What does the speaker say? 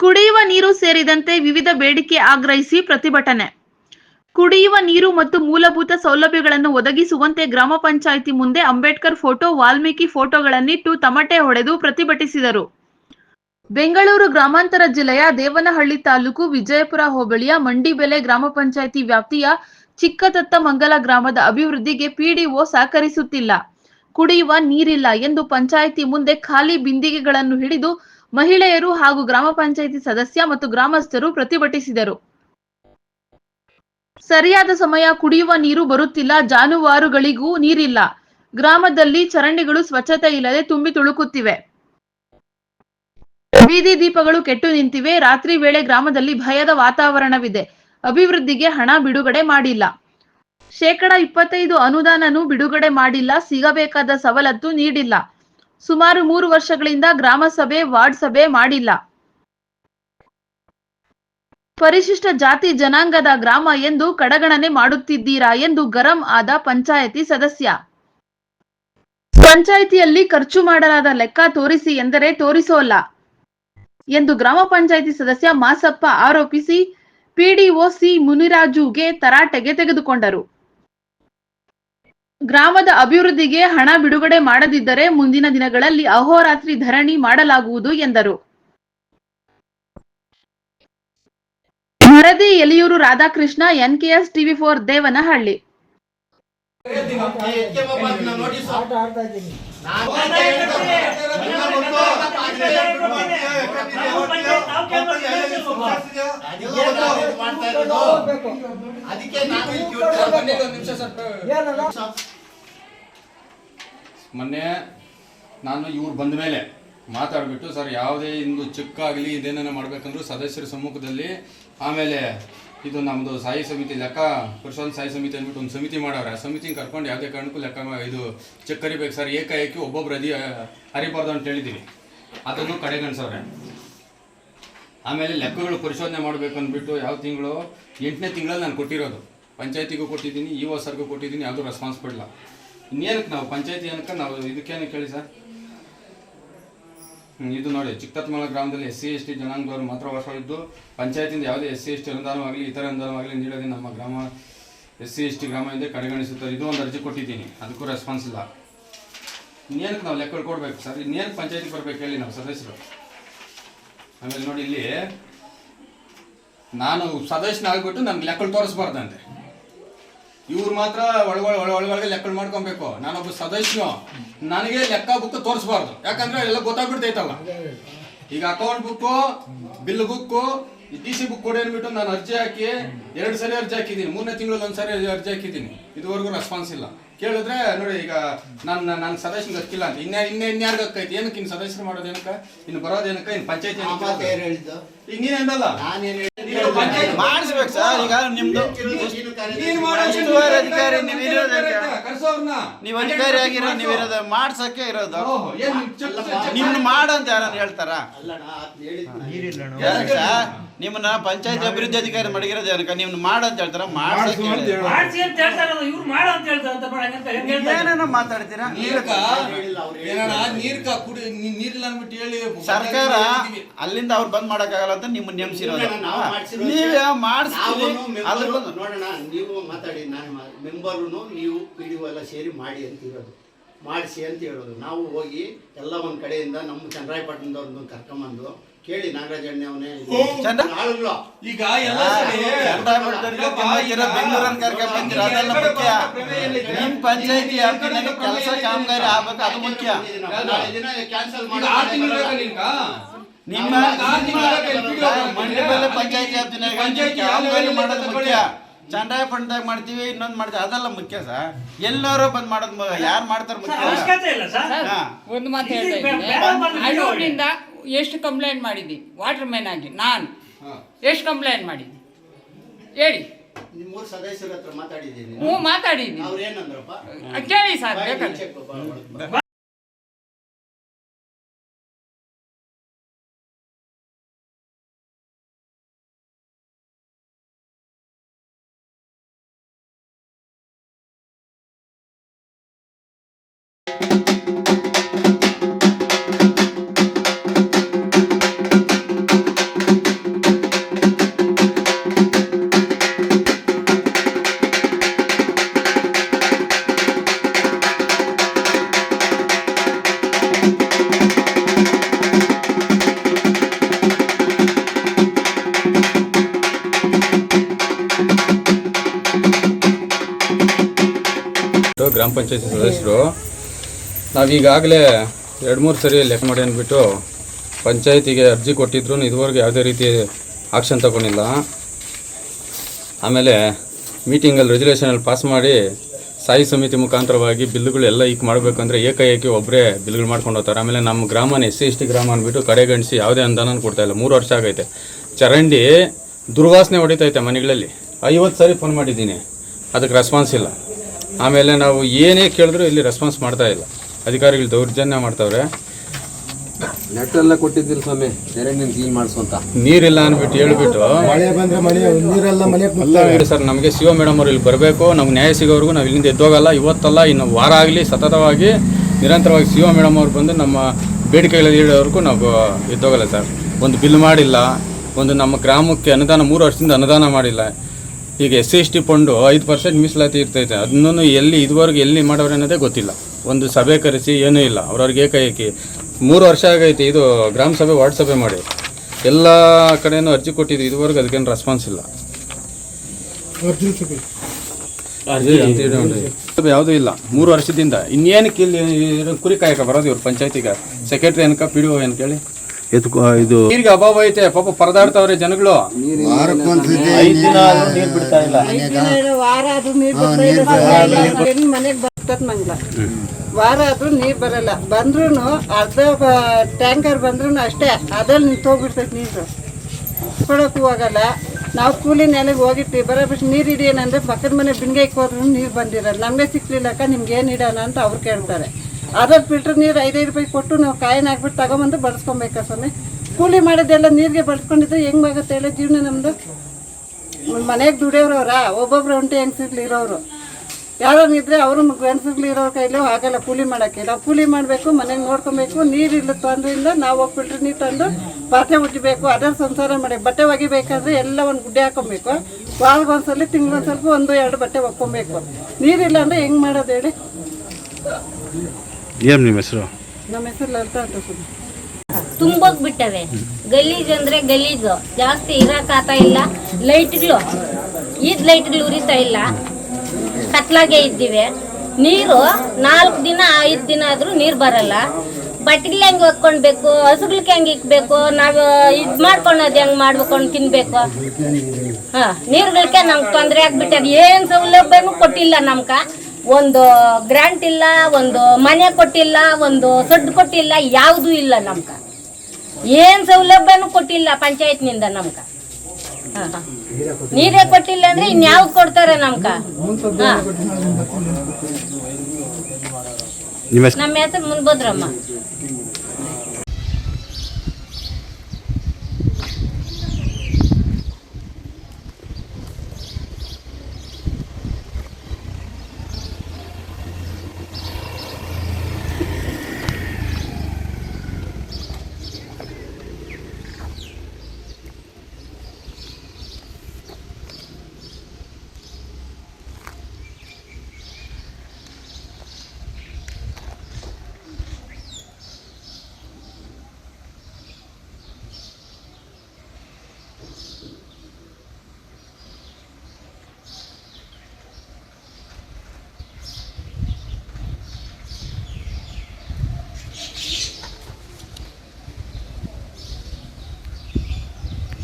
ಕುಡಿಯುವ ನೀರು ಸೇರಿದಂತೆ ವಿವಿಧ ಬೇಡಿಕೆ ಆಗ್ರಹಿಸಿ ಪ್ರತಿಭಟನೆ. ಕುಡಿಯುವ ನೀರು ಮತ್ತು ಮೂಲಭೂತ ಸೌಲಭ್ಯಗಳನ್ನು ಒದಗಿಸುವಂತೆ ಗ್ರಾಮ ಪಂಚಾಯಿತಿ ಮುಂದೆ ಅಂಬೇಡ್ಕರ್ ಫೋಟೋ, ವಾಲ್ಮೀಕಿ ಫೋಟೋಗಳನ್ನಿಟ್ಟು ತಮಟೆ ಹೊಡೆದು ಪ್ರತಿಭಟಿಸಿದರು. ಬೆಂಗಳೂರು ಗ್ರಾಮಾಂತರ ಜಿಲ್ಲೆಯ ದೇವನಹಳ್ಳಿ ತಾಲೂಕು ವಿಜಯಪುರ ಹೋಬಳಿಯ ಮಂಡಿಬೆಲೆ ಗ್ರಾಮ ಪಂಚಾಯಿತಿ ವ್ಯಾಪ್ತಿಯ ಚಿಕ್ಕತತ್ತಮಂಗಲ ಗ್ರಾಮದ ಅಭಿವೃದ್ಧಿಗೆ ಪಿಡಿಒ ಸಹಕರಿಸುತ್ತಿಲ್ಲ. ಕುಡಿಯುವ ನೀರಿಲ್ಲ ಎಂದು ಪಂಚಾಯಿತಿ ಮುಂದೆ ಖಾಲಿ ಬಿಂದಿಗೆಗಳನ್ನು ಹಿಡಿದು ಮಹಿಳೆಯರು ಹಾಗೂ ಗ್ರಾಮ ಪಂಚಾಯಿತಿ ಸದಸ್ಯ ಮತ್ತು ಗ್ರಾಮಸ್ಥರು ಪ್ರತಿಭಟಿಸಿದರು. ಸರಿಯಾದ ಸಮಯ ಕುಡಿಯುವ ನೀರು ಬರುತ್ತಿಲ್ಲ. ಜಾನುವಾರುಗಳಿಗೂ ನೀರಿಲ್ಲ. ಗ್ರಾಮದಲ್ಲಿ ಚರಂಡಿಗಳು ಸ್ವಚ್ಛತೆ ಇಲ್ಲದೆ ತುಂಬಿ ತುಳುಕುತ್ತಿವೆ. ಬೀದಿ ದೀಪಗಳು ಕೆಟ್ಟು ನಿಂತಿವೆ. ರಾತ್ರಿ ವೇಳೆ ಗ್ರಾಮದಲ್ಲಿ ಭಯದ ವಾತಾವರಣವಿದೆ. ಅಭಿವೃದ್ಧಿಗೆ ಹಣ ಬಿಡುಗಡೆ ಮಾಡಿಲ್ಲ. ಶೇಕಡ ಇಪ್ಪತ್ತೈದು ಅನುದಾನನೂ ಬಿಡುಗಡೆ ಮಾಡಿಲ್ಲ. ಸಿಗಬೇಕಾದ ಸವಲತ್ತು ನೀಡಿಲ್ಲ. ಸುಮಾರು ಮೂರು ವರ್ಷಗಳಿಂದ ಗ್ರಾಮ ಸಭೆ, ವಾರ್ಡ್ ಸಭೆ ಮಾಡಿಲ್ಲ. ಪರಿಶಿಷ್ಟ ಜಾತಿ ಜನಾಂಗದ ಗ್ರಾಮ ಎಂದು ಕಡಗಣನೆ ಮಾಡುತ್ತಿದ್ದೀರಾ ಎಂದು ಗರಂ ಆದ ಪಂಚಾಯತಿ ಸದಸ್ಯ. ಪಂಚಾಯಿತಿಯಲ್ಲಿ ಖರ್ಚು ಮಾಡಲಾದ ಲೆಕ್ಕ ತೋರಿಸಿ ಎಂದರೆ ತೋರಿಸೋಲ್ಲ ಎಂದು ಗ್ರಾಮ ಪಂಚಾಯಿತಿ ಸದಸ್ಯ ಮಾಸಪ್ಪ ಆರೋಪಿಸಿ ಪಿಡಿಒ ಸಿ ಮುನಿರಾಜುಗೆ ತರಾಟೆಗೆ ತೆಗೆದುಕೊಂಡರು. ಗ್ರಾಮದ ಅಭಿವೃದ್ಧಿಗೆ ಹಣ ಬಿಡುಗಡೆ ಮಾಡದಿದ್ದರೆ ಮುಂದಿನ ದಿನಗಳಲ್ಲಿ ಅಹೋರಾತ್ರಿ ಧರಣಿ ಮಾಡಲಾಗುವುದು ಎಂದರು. ವರದಿ Eliyur Radhakrishna, NKS TV four Devanahalli. ಅದಕ್ಕೆ ನಾನು ಮೊನ್ನೆ ನಾನು ಇವ್ರು ಬಂದ ಮೇಲೆ ಮಾತಾಡ್ಬಿಟ್ಟು ಸರ್ ಯಾವುದೇ ಇಂದು ಚಿಕ್ಕ ಆಗಲಿ ಇದೇನೇನೋ ಮಾಡ್ಬೇಕಂದ್ರು ಸದಸ್ಯರ ಸಮ್ಮುಖದಲ್ಲಿ ಆಮೇಲೆ ಇದು ನಮ್ಮದು ಸಾಯಿ ಸಮಿತಿ ಲೆಕ್ಕ ಪುರುಷನ್ ಸಾಯಿ ಸಮಿತಿ ಅಂದ್ಬಿಟ್ಟು ಒಂದು ಸಮಿತಿ ಮಾಡವ್ರೆ ಆ ಸಮಿತಿನ ಕರ್ಕೊಂಡು ಯಾವುದೇ ಕಾರಣಕ್ಕೂ ಲೆಕ್ಕ ಇದು ಚೆಕ್ ಕರಿಬೇಕು ಸರ್. ಏಕಾಏಕಿ ಒಬ್ಬೊಬ್ರು ಅದಿ ಹರಿಬಾರ್ದು ಅಂತ ಹೇಳಿದ್ದೀವಿ. ಅದನ್ನು ಕಡೆಗಣಿಸವ್ರೆ ಆಮೇಲೆ ಲೆಕ್ಕಗಳು ಪರಿಶೋಧನೆ ಮಾಡಬೇಕು ಅಂದ್ಬಿಟ್ಟು ಯಾವ ತಿಂಗಳು? ಎಂಟನೇ ತಿಂಗಳಲ್ಲಿ ನಾನು ಕೊಟ್ಟಿರೋದು. ಪಂಚಾಯತಿಗೂ ಕೊಟ್ಟಿದ್ದೀನಿ, ಇ ಒ ಸರ್ಗೂ ಕೊಟ್ಟಿದ್ದೀನಿ, ಯಾವುದೂ ರೆಸ್ಪಾನ್ಸ್ ಕೊಡಲ್ಲ ಇನ್ನೇನಕ್ಕೆ ನಾವು ಪಂಚಾಯತಿ ಏನಕ್ಕೆ ನಾವು ಇದಕ್ಕೇನಕ್ಕೆ ಹೇಳಿ ಸರ್? ಇದು ನೋಡಿ, ಚಿಕ್ಕತ್ಮಲ ಗ್ರಾಮದಲ್ಲಿ ಎಸ್ ಸಿ, ಎಸ್ ಟಿ ಜನಾಂಗದವರು ಮಾತ್ರ ವಾಸವಿದ್ದು ಪಂಚಾಯತಿಯಿಂದ ಯಾವುದೇ ಎಸ್ ಸಿ, ಎಸ್ ಟಿ ಅನುದಾನವಾಗಲಿ, ಇತರ ಅನುದಾನವಾಗಲಿ ನೀಡೋದೇ ನಮ್ಮ ಗ್ರಾಮ, ಎಸ್ ಸಿ, ಎಸ್ ಟಿ ಗ್ರಾಮ ಎಂದೇ ಕಡೆಗಣಿಸುತ್ತಾರೆ. ಇದು ಒಂದು ಅರ್ಜಿ ಕೊಟ್ಟಿದ್ದೀನಿ, ಅದಕ್ಕೂ ರೆಸ್ಪಾನ್ಸ್ ಇಲ್ಲ. ಇನ್ನೇನಕ್ಕೆ ನಾವು ಲೆಕ್ಕ ಕೊಡಬೇಕು ಸರ್? ಇನ್ನೇನು ಪಂಚಾಯತಿ ಬರಬೇಕು ಹೇಳಿ ನಾವು ಸದಸ್ಯರು? ಆಮೇಲೆ ನೋಡಿ ಇಲ್ಲಿ, ನಾನು ಸದಸ್ಯನಾಗ್ಬಿಟ್ಟು ನನ್ಗೆ ಲೆಕ್ಕಳು ತೋರಿಸ್ಬಾರ್ದಂತೆ. ಇವ್ರು ಮಾತ್ರ ಒಳಗೊಳ ಒಳ ಒಳಗೊಳಗೆ ಲೆಕ್ಕಗಳು ಮಾಡ್ಕೊಬೇಕು. ನಾನೊಬ್ಬ ಸದಸ್ಯನು, ನನಗೆ ಲೆಕ್ಕ ಬುಕ್ ತೋರಿಸ್ಬಾರ್ದು. ಯಾಕಂದ್ರೆ ಎಲ್ಲ ಗೊತ್ತಾಗ್ಬಿಡ್ತೈತಲ್ಲ. ಈಗ account book bill book T C book ಕೊಡಿ ಅಂದ್ಬಿಟ್ಟು ನಾನು ಅರ್ಜಿ ಹಾಕಿ, ಎರಡು ಸರಿ ಅರ್ಜಿ ಹಾಕಿದ್ದೀನಿ. ಮೂರನೇ ತಿಂಗಳಲ್ಲಿ ಒಂದು ಸರಿ ಅರ್ಜಿ ಹಾಕಿದ್ದೀನಿ. ಇದುವರೆಗೂ ರೆಸ್ಪಾನ್ಸ್ ಇಲ್ಲ. ಕೇಳಿದ್ರೆ ನೋಡಿ ಈಗ ನನ್ನ ನನ್ನ ಸದಸ್ಯನ ಗೊತ್ತಿಲ್ಲ ಅಂತ. ಇನ್ನ ಇನ್ನೇ ಇನ್ಯಾರಿಗೆ ಹಕ್ಕೈತಿ ಏನಕ್ಕೆ ಇನ್ನು ಸದಸ್ಯರು ಮಾಡೋದು ಏನಕ್ಕೆ? ಇನ್ನು ಬರೋದು ಏನಕ್ಕೆ? ಇನ್ನು ಪಂಚಾಯತಿ ಈಗ ನೀನ್ ನಾನೇನು ನೀನು ಪಂಚಾಯ್ತಿ ಮಾಡಿಸ್ಬೇಕು ಸರ್ ಈಗ ನಿಮ್ದು ನೀನು ಮಾಡೋ ಉಸ್ತುವಾರಿ ಅಧಿಕಾರಿ ನೀವು ನೀವು ಅಧಿಕಾರಿ ಆಗಿರೋ ನೀವು ಇರೋದು. ಮಾಡ್ಸಕ್ಕೆ ಇರೋದು ನಿಮ್ನ ಮಾಡು ಅಂತ ಯಾರು ಹೇಳ್ತಾರ ನಿಮ್ಮನ್ನ ಪಂಚಾಯತ್ ಅಭಿವೃದ್ಧಿ ಅಧಿಕಾರಿ ಮಡಗಿರೋ ಜನಕ ನಿಮ್ನ ಮಾಡ ಅಂತ ಹೇಳ್ತಾರ. ಮಾಡ್ಸಿ ಅಂತ ಹೇಳ್ತಾರಲ್ಲ ಇವ್ರು ಮಾಡು ಅಂತ ಹೇಳ್ತಾರೆ ಹೇಳ್ತಾರೆ? ಮಾತಾಡ್ತೀರಾ? ನೀರ್ಕ ಕುಡಿ ನೀ- ನೀರಿಲ್ಲ ಅಂದ್ಬಿಟ್ಟು ಹೇಳಿ. ಸರ್ಕಾರ ಅಲ್ಲಿಂದ ಅವ್ರು ಬಂದ್ ಮಾಡಕ್ಕಾಗಲ್ಲ ಅಂತ ನಿಮ್ಮ ನೇಮಿಸಿರೋದು ನಾವು ನೀವೇ ಮಾಡಿಸ್ತೀವಿ. ನೋಡೋಣ ನೀವು ಮಾತಾಡಿ ನಾನು ಮೆಂಬರ್ನು ನೀವು ಪಿ ಡಿ ಎಲ್ಲ ಸೇರಿ ಮಾಡಿ ಅಂತ ಇರೋದು. ಮಾಡಿಸಿ ಅಂತ ಹೇಳೋದು. ನಾವು ಹೋಗಿ ಎಲ್ಲ ಒಂದು ಕಡೆಯಿಂದ ನಮ್ಮ ಚಂದ್ರಾಯಪಟ್ಟಣದವ್ರನ್ನ ಕರ್ಕೊಂಬಂದು ಕೇಳಿ ನಾಗರಾಜಣ್ಣೆ ಅವನೇ. ಆಳುಗಳು. ಈಗ ಎಲ್ಲ ಸರಿ. ನಿಮ್ ಪಂಚಾಯತಿ ಕೆಲಸ ಕಾಮಗಾರಿ ಆಗ್ಬೇಕು ಅದು ಮುಖ್ಯ. ನಾಳೆ ದಿನ ಕ್ಯಾನ್ಸಲ್ ಆರ್ ತಿಂಗಳು ನಿಮ್ಮ? ಮಂಡ್ಯದಲ್ಲಿ ಪಂಚಾಯತಿ ವ್ಯಾಪ್ತಿನಾಗ ಕಾಮಗಾರಿ ಮಾಡೋದು ಚಂದ್ರಾಯಪಟ್ಟಣದಾಗ ಮಾಡ್ತೀವಿ ಇನ್ನೊಂದು ಮಾಡ್ತೀವಿ. ಅದೆಲ್ಲ ಮುಖ್ಯ ಸರ್ ಎಲ್ಲರೂ ಬಂದ್ ಮಾಡೋದು ಯಾರು ಮಾಡ್ತಾರ ಮುಖ್ಯ? ಅವಶ್ಯಕತೆ ಇಲ್ಲ ಸರ್. ಒಂದು ಮಾತು ಎಷ್ಟು ಕಂಪ್ಲೇಂಟ್ ಮಾಡಿದ್ದಿ? ವಾಟರ್ ಮ್ಯಾನ್ ಆಗಿ ನಾನು. ಎಷ್ಟು ಕಂಪ್ಲೇಂಟ್ ಮಾಡಿದ್ದೀನಿ ಹೇಳಿ. ಮೂರು ಸದಸ್ಯರ ಹತ್ರ ಮಾತಾಡಿದ್ದೀನಿ. ಹ್ಞೂ ಮಾತಾಡಿದ್ದೀನಿ ಕೇಳಿ ಸರ್ ಬೇಕಾದ್ರೆ. ಗ್ರಾಮ ಪಂಚಾಯತಿ ಸದಸ್ಯರು ನಾವೀಗಾಗಲೇ ಎರಡು ಮೂರು ಸರಿ ಲೆಕ್ಕ ಮಾಡಿ ಅಂದ್ಬಿಟ್ಟು ಪಂಚಾಯತಿಗೆ ಅರ್ಜಿ ಕೊಟ್ಟಿದ್ರು, ಇದುವರೆಗೂ ಯಾವುದೇ ರೀತಿ ಆಕ್ಷನ್ ತಗೊಂಡಿಲ್ಲ. ಆಮೇಲೆ ಮೀಟಿಂಗಲ್ಲಿ ರೆಜುಲೇಷನಲ್ಲಿ ಪಾಸ್ ಮಾಡಿ ಸ್ಥಾಯಿ ಸಮಿತಿ ಮುಖಾಂತರವಾಗಿ ಬಿಲ್ಗಳು ಎಲ್ಲ ಈಗ ಮಾಡಬೇಕಂದ್ರೆ ಏಕಾಏಕಿ ಒಬ್ಬರೇ ಬಿಲ್ಗಳು ಮಾಡ್ಕೊಂಡು ಹೋಗ್ತಾರೆ. ಆಮೇಲೆ ನಮ್ಮ ಗ್ರಾಮನ ಎಸ್ ಸಿ, ಎಸ್ ಟಿ ಗ್ರಾಮ ಅಂದ್ಬಿಟ್ಟು ಕಡೆಗಣಿಸಿ ಯಾವುದೇ ಅನುದಾನ ಕೊಡ್ತಾ ಇಲ್ಲ. ಮೂರು ವರ್ಷ ಆಗೈತೆ. ಚರಂಡಿ ದುರ್ವಾಸನೆ ಹೊಡಿತೈತೆ ಮನೆಗಳಲ್ಲಿ. ಐವತ್ತು ಸಾರಿ ಫೋನ್ ಮಾಡಿದ್ದೀನಿ. ಅದಕ್ಕೆ ರೆಸ್ಪಾನ್ಸ್ ಇಲ್ಲ. ಆಮೇಲೆ ನಾವು ಏನೇ ಕೇಳಿದ್ರು ಇಲ್ಲಿ ರೆಸ್ಪಾನ್ಸ್ ಮಾಡ್ತಾ ಇಲ್ಲ. ಅಧಿಕಾರಿಗಳು ದೌರ್ಜನ್ಯ ಮಾಡ್ತಾವ್ರೆ. ನೆಟ್ಟೆಲ್ಲ ಕೊಟ್ಟಿದ್ದಿಲ್ಲ ಸ್ವಾಮಿ. ಕ್ಲೀನ್ ಮಾಡಿಸುವಂತ ನೀರಿಲ್ಲ ಅನ್ಬಿಟ್ಟು ಹೇಳ್ಬಿಟ್ಟು. ಮಳೆ ಬಂದ್ರೆ ಮನೆ ನೀರೆಲ್ಲ ಸರ್ ನಮಗೆ ಸಿ ಮೇಡಮ್ ಅವರು ಇಲ್ಲಿ ಬರಬೇಕು. ನಮ್ಗೆ ನ್ಯಾಯ ಸಿಗೋವರೆಗೂ ನಾವು ಇಲ್ಲಿಂದ ಎದ್ದೋಗಲ್ಲ. ಇವತ್ತಲ್ಲ ಇನ್ನು ವಾರ ಆಗಲಿ ಸತತವಾಗಿ ನಿರಂತರವಾಗಿ ಸಿ ಮೇಡಮ್ ಅವ್ರು ಬಂದು ನಮ್ಮ ಬೇಡಿಕೆಗಳಲ್ಲಿ ಹೇಳೋವರೆಗೂ ನಾವು ಎದ್ದೋಗಲ್ಲ ಸರ್. ಒಂದು ಬಿಲ್ ಮಾಡಿಲ್ಲ. ಒಂದು ನಮ್ಮ ಗ್ರಾಮಕ್ಕೆ ಅನುದಾನ ಮೂರು ವರ್ಷದಿಂದ ಅನುದಾನ ಮಾಡಿಲ್ಲ. ಈಗ S C S T fund ಐದು ಪರ್ಸೆಂಟ್ ಮೀಸಲಾತಿ ಇರ್ತೈತೆ. ಅದನ್ನು ಎಲ್ಲಿ ಇದುವರೆಗೂ ಎಲ್ಲಿ ಮಾಡೋರು ಅನ್ನೋದೇ ಗೊತ್ತಿಲ್ಲ. ಒಂದು ಸಭೆ ಕರೆಸಿ ಏನೂ ಇಲ್ಲ. ಅವ್ರವ್ರಿಗೆ ಏಕಾಏಕಿ. ಮೂರು ವರ್ಷ ಆಗೈತೆ. ಇದು ಗ್ರಾಮ ಸಭೆ ವಾರ್ಡ್ ಸಭೆ ಮಾಡಿ. ಎಲ್ಲ ಕಡೆನೂ ಅರ್ಜಿ ಕೊಟ್ಟಿದ್ದು ಇದುವರೆಗೂ ಅದಕ್ಕೇನು ರೆಸ್ಪಾನ್ಸ್ ಇಲ್ಲ. ಯಾವುದೂ ಇಲ್ಲ. ಮೂರು ವರ್ಷದಿಂದ. ಇನ್ನೇನಕ್ಕೆ ಇಲ್ಲಿ ಕುರಿ ಕಾಯಕ ಬರೋದು ಇವ್ರು ಪಂಚಾಯತಿಗೆ? ಸೆಕ್ರೆಟ್ರಿ ಏನಕ ಪಿ ಡಿ ಒ ಏನು ಕೇಳಿ ಇದು ನೀರಿಗೆ ಅಭಾವ ಐತೆ. ಪಾಪ ಪರದಾಡ್ತಾವ್ರೆ ಜನಗಳು. ಐದು ದಿನ ಆದ್ರೂ ನೀರು ಬಿಡ್ತಾ ಇಲ್ಲ. ವಾರ ಆದ್ರೂ ನೀರ್ ಮನೆಗ್ ಬರ್ತದ ಮಂಗ್ಲ ವಾರ ಆದ್ರೂ ನೀರ್ ಬರಲ್ಲ. ಬಂದ್ರು ಅರ್ಧ ಟ್ಯಾಂಕರ್ ಬಂದ್ರು ಅಷ್ಟೇ. ಅದ್ರಲ್ಲಿ ನಿಂತೋಗ್ಬಿಡ್ತೈತೆ ನೀರು. ಕೊಡಕ್ಕೂ ಹೋಗಲ್ಲ ನಾವು ಕೂಲಿ ನೆಲೆಗೆ ಹೋಗಿರ್ತೀವಿ ಬಿಟ್ಟು ನೀರು ಹಿಡಿಯೋಣಂದ್ರೆ ಪಕ್ಕದ ಮನೆ ಬಿಂಗೈಕ್ ಹೋದ್ರೂ ನೀರು ಬಂದಿರಲ್ಲ. ನಮಗೆ ಸಿಕ್ಲಿಲ್ಲಕ್ಕ ನಿಮ್ಗೆ ಏನು ಇಡೋಣ ಅಂತ ಅವ್ರು ಕೇಳ್ತಾರೆ. ಅದ್ರಲ್ಲಿ ಫಿಲ್ಟರ್ ನೀರು ಐದೈದು ರೂಪಾಯಿ ಕೊಟ್ಟು ನಾವು ಕಾಯಿನ ಹಾಕ್ಬಿಟ್ಟು ತಗೊಂಬಂದು ಬಳಸ್ಕೊಬೇಕಾ ಸ್ವಾಮಿ. ಕೂಲಿ ಮಾಡೋದೆಲ್ಲ ನೀರಿಗೆ ಬಳಸ್ಕೊಂಡಿದ್ರೆ ಹೆಂಗಾಗುತ್ತೆ ಹೇಳಿ ಜೀವನ ನಮ್ಮದು ಮನೆಗೆ ದುಡಿಯೋರವ್ರ ಒಬ್ಬೊಬ್ರು ಒಂಟಿ ಹೆಂಗಸಿಗ್ಲಿ ಇರೋರು. ಯಾರೋ ಇದ್ರೆ ಅವರು ಗಂಡಸಿಗ್ಲಿ ಇರೋರ ಕೈಲೂ ಆಗಲ್ಲ ಕೂಲಿ ಮಾಡೋಕ್ಕೆ. ನಾವು ಕೂಲಿ ಮಾಡಬೇಕು, ಮನೆಗೆ ನೋಡ್ಕೊಬೇಕು ನೀರಿಲ್ಲ ತೊಂದ್ರಿಂದ ನಾವು ಹೋಗಿ ಫಿಲ್ಟರ್ ನೀರು ತಂದು ಪಾತ್ರೆ ಉಜ್ಜಬೇಕು ಅದರ ಸಂಸಾರ ಮಾಡಿ ಬಟ್ಟೆ ಒಗಿಬೇಕಾದ್ರೆ ಎಲ್ಲ ಒಂದು ಗುಡ್ಡೆ ಹಾಕೊಬೇಕು. ವಾರಕ್ಕೆ ಒಂದ್ಸಲಿ ತಿಂಗಳೊಂದ್ಸಲ್ಪ ಒಂದು ಎರಡು ಬಟ್ಟೆ ಒಕ್ಕೊಬೇಕು ನೀರಿಲ್ಲ ಅಂದರೆ ಹೆಂಗೆ ಮಾಡೋದು ಹೇಳಿ? ಏನ್ ನಿಮ್ಮ ಹೆಸರು? ನಮ್ಮ ಹೆಸರು ಲಲಿತಾ ಅಂತ ಸುಮ್ಮನೆ ತುಂಬೋಗ್ಬಿಟ್ಟವೆ ಗಲೀಜ್ ಅಂದ್ರೆ ಗಲೀಜು. ಜಾಸ್ತಿ ಇರಕ್ಕಾಗ್ತಾ ಇಲ್ಲ. ಲೈಟ್ಗಳು ಈದ್ ಲೈಟ್ಗಳು ಉರಿತಾ ಇಲ್ಲ. ಕತ್ಲಾಗೆ ಇದ್ದೀವಿ. ನೀರು ನಾಲ್ಕು ದಿನ ಐದು ದಿನ ಆದ್ರೂ ನೀರು ಬರಲ್ಲ. ಬಟ್ಟೆಗಳು ಹೆಂಗೆ ಒಕ್ಕೊಳ್ಬೇಕು ಹಸುಗಳಿಗೆ ಹೆಂಗೆ ಇಕ್ಬೇಕು? ನಾವು ಇದು ಮಾಡ್ಕೊಳೋದು ಹೆಂಗೆ ಮಾಡ್ಬೇಕು ಅಂತ ತಿನ್ಬೇಕು? ಹಾಂ ನೀರುಗಳಿಗೆ ನಮ್ಗೆ ತೊಂದರೆ ಆಗ್ಬಿಟ್ಟದ. ಏನು ಸೌಲಭ್ಯನೂ ಕೊಟ್ಟಿಲ್ಲ ನಮ್ಕ ಒಂದು ಗ್ರಾಂಟ್ ಇಲ್ಲ ಒಂದು ಮನೆ ಕೊಟ್ಟಿಲ್ಲ ಒಂದು ಸೊಡ್ಡು ಕೊಟ್ಟಿಲ್ಲ ಯಾವುದೂ ಇಲ್ಲ ನಮ್ಗೆ. ಏನ್ ಸೌಲಭ್ಯನೂ ಕೊಟ್ಟಿಲ್ಲ ಪಂಚಾಯತ್ನಿಂದ ನಮ್ಕ ಹಾ, ಹಾ. ನೀರೇ ಕೊಟ್ಟಿಲ್ಲ ಅಂದ್ರೆ ಇನ್ಯಾವ್ದು ಕೊಡ್ತಾರೆ ನಮ್ಕ ನಮ್ಮ ಹೆಸರು ಮುನ್ಬೋದ್ರಮ್ಮ.